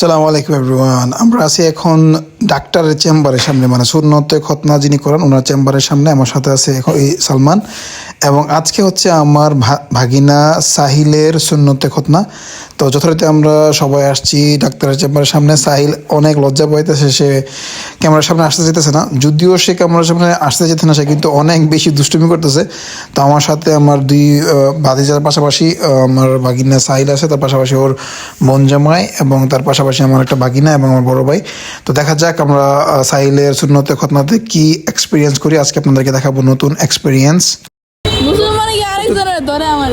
সালামু আলাইকুম এভরিওয়ান আমরা আছি এখন ডাক্তারের চেম্বারের সামনে মানে সুন্নতে খতনা যিনি করেন, ওনার চেম্বারের সামনে আমার সাথে আছে এখন এই সালমান। এবং আজকে হচ্ছে আমার ভাগিনা সাহিলের সুন্নতে খতনা। তো যথারীতি আমরা সবাই আসছি ডাক্তারের চেম্বারের সামনে। সাহিল অনেক লজ্জা পাইতেছে, সে ক্যামেরার সামনে আসতে যেতেছে না। যদিও সে ক্যামেরার সামনে আসতে যেতে না, সে কিন্তু অনেক বেশি দুষ্টুমি করতেছে। তো আমার সাথে আমার দুই ভাতিজার পাশাপাশি আমার বাগিনা সাহিল আছে, তার পাশাপাশি ওর বোন জামাই এবং তার পাশাপাশি আমার একটা বাগিনা এবং আমার বড় ভাই। তো দেখা যাক আমরা সাহিলের সুন্নতে খতনাতে কি এক্সপিরিয়েন্স করি। আজকে আপনাদেরকে দেখাবো নতুন এক্সপিরিয়েন্স ধরে আমার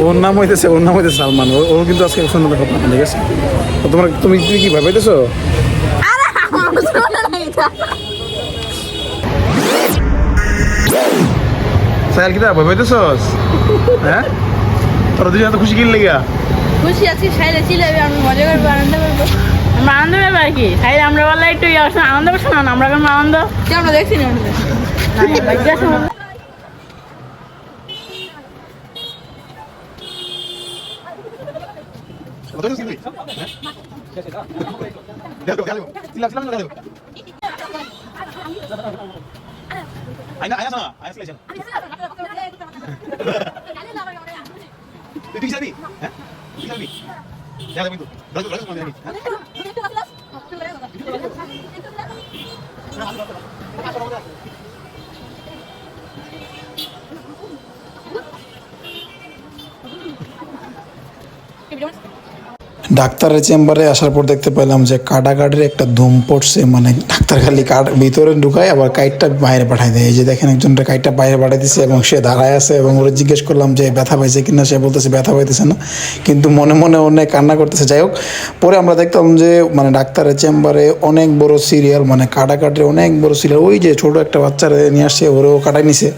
ওর নাম হইতেছে ওর নাম হইতেছে সালমান। ও কিন্তু আজকে খতনা ঠিক আছে তোমার তুমি তুমি কি ভাবাইতেছো সাহিল কি হ্যাঁ? তোরা দুজন এত খুশি কিনলে গা খুশি আছি সাইলে চিলাবে আমি মজা করব আনন্দ করব। আমরা আনন্দ ব্যাপার আর কি? আমরা বললে একটু ইয়ে আনন্দ করছে না? আমরা কেমন আনন্দ? আমরা? দেখছি না। আমরা দেখছি। আয়না আয়না না আয়না চলে যান তুই ঠিক যাবি হ্যাঁ ঠিক যাবি যাবি তো রাজু রাজু মানে যাবি ডাক্তারের চেম্বারে আসার পর দেখতে পেলাম যে কাটাকাটির একটা ধুম পড়ছে মানে ডাক্তার খালি কাট, ভিতরে ঢুকায় আবার কাইটটা বাইরে পাঠাই দেয়। এই যে দেখেন একজনটা কাইটটা বাইরে পাঠাই দিছে এবং সে দাঁড়ায় আছে এবং ওরা জিজ্ঞেস করলাম যে, ব্যথা পাইছে কিনা? সে বলতেছে, ব্যথা পাইতেছে না। কিন্তু মনে মনে অনেক কান্না করতেছে। যাই হোক, পরে আমরা দেখতাম যে মানে ডাক্তারের চেম্বারে অনেক বড় সিরিয়াল মানে কাটাকাটির অনেক বড় সিরিয়াল ওই যে ছোট একটা বাচ্চারা নিয়ে আসছে, ওরেও কাটাই নিছে।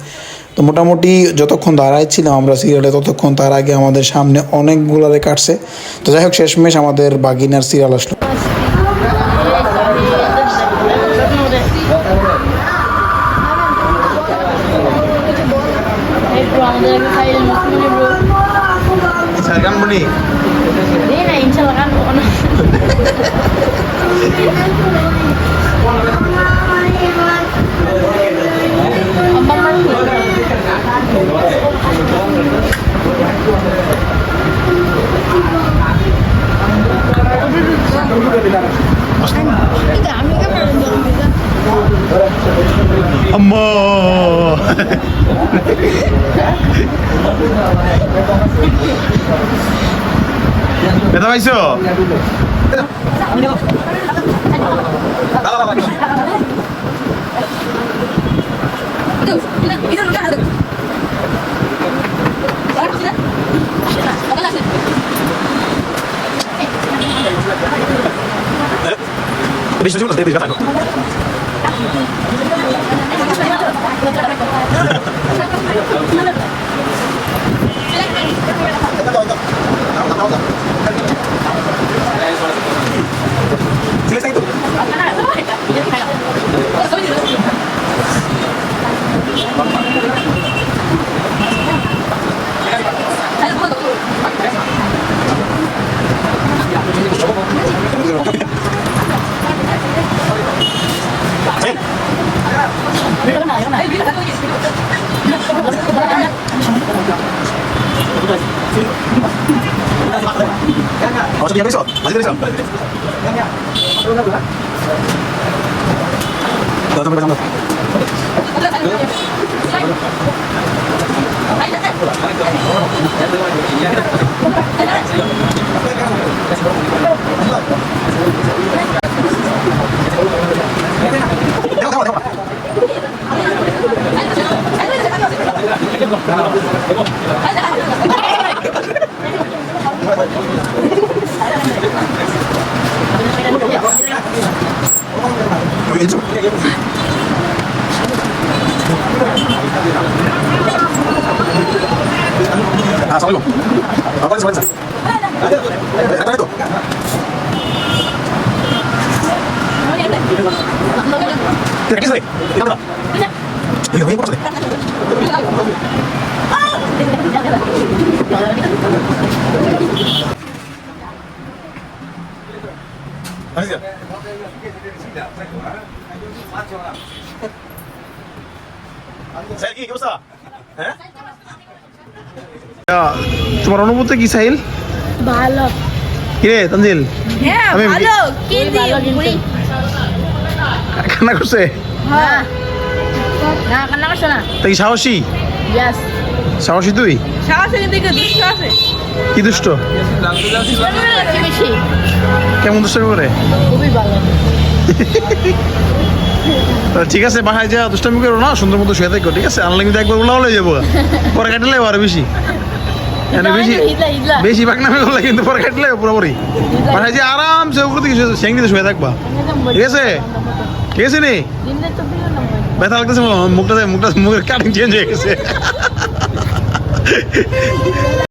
তো মোটামুটি যতক্ষণ দাঁড়াইছিলাম আমরা সিরিয়ালে ততক্ষণ তার আগে আমাদের সামনে অনেকগুলারে কাটছে তো যাই হোক শেষমেশ আমাদের বাগিনার সিরিয়াল আসলো। একটু আমাদের আম্মা ব্যথা পাইছো বেশি বেশি বেশি ব্যথা Sila Ya. でした。Thank you. 援助。啊，稍等，啊，关机，关机。来，来，来，走。赶紧走，赶紧走。sir কি কি অবস্থা হ্যাঁ তোমার অনুভূতি কি সাহিল ভালো কিরে হ্যাঁ আমি- ভালো কি। কান্না করছে হ্যাঁ না কান্না করছ না তা সাহসী ইয়াস সাহসী তুই? সাহসে কিন্তু দুষ্ট আছে। কি দুষ্ট? কেমন দুষ্ট করে? খুবই ভালো। ঠিক আছে বাসায় যা দুষ্টামি করো না সুন্দর মতো শুয়ে থাকো ঠিক আছে? আনলে কিন্তু একবার উল্লা হলে যাব। পরে কাটলে আরও বেশি। বেশি বেশি পাক নামে করলে কিন্তু পরে কাটলে পুরোপুরি। বাসায় যে আরামসে উপর থেকে সেঙ্গিতে শুয়ে থাকবা। ঠিক আছে? ঠিক আছে নি? ব্যথা লাগতেছে মুখটা মুখটা মুখের কাটিং চেঞ্জ হয়ে গেছে। 嘿嘿嘿。